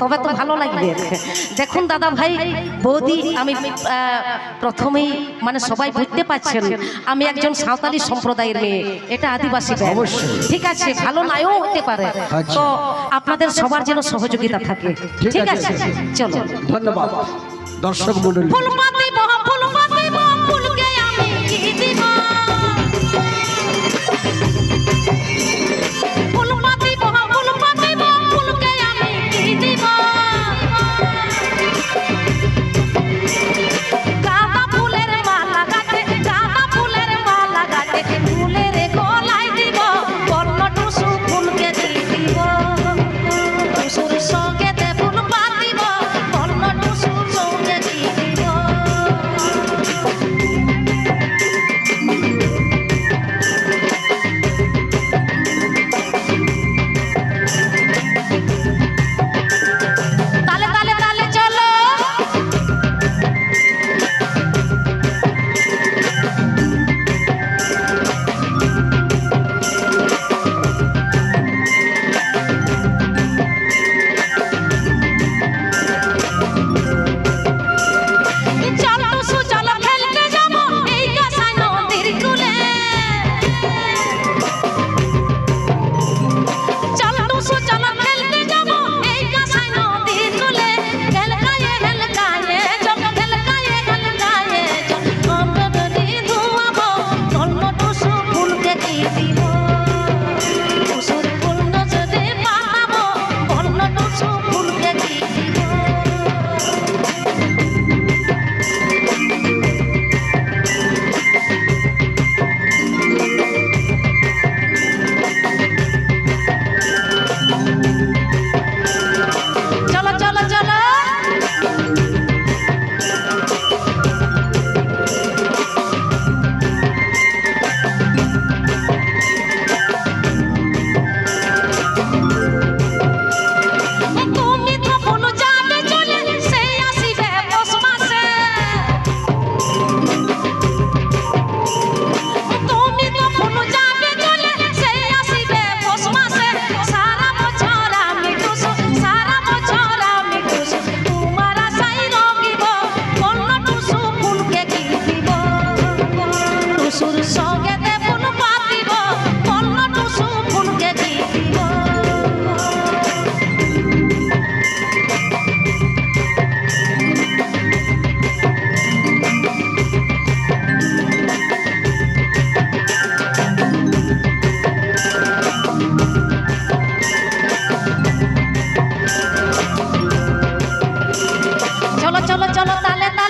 তবে তো ভালো লাগবে। দেখুন দাদা ভাই বৌদি আমি প্রথমেই মানে সবাই বুঝতে পারছেন আমি একজন সাঁওতালি সম্প্রদায়ের মেয়ে এটা আদিবাসী ঠিক আছে ভালো নাও হতে পারে। আচ্ছা। তো আপনাদের সবার যেন সহযোগিতা থাকে। ঠিক আছে। চলো। ধন্যবাদ। দর্শক মন্ডলী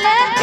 ಮೇಲೆ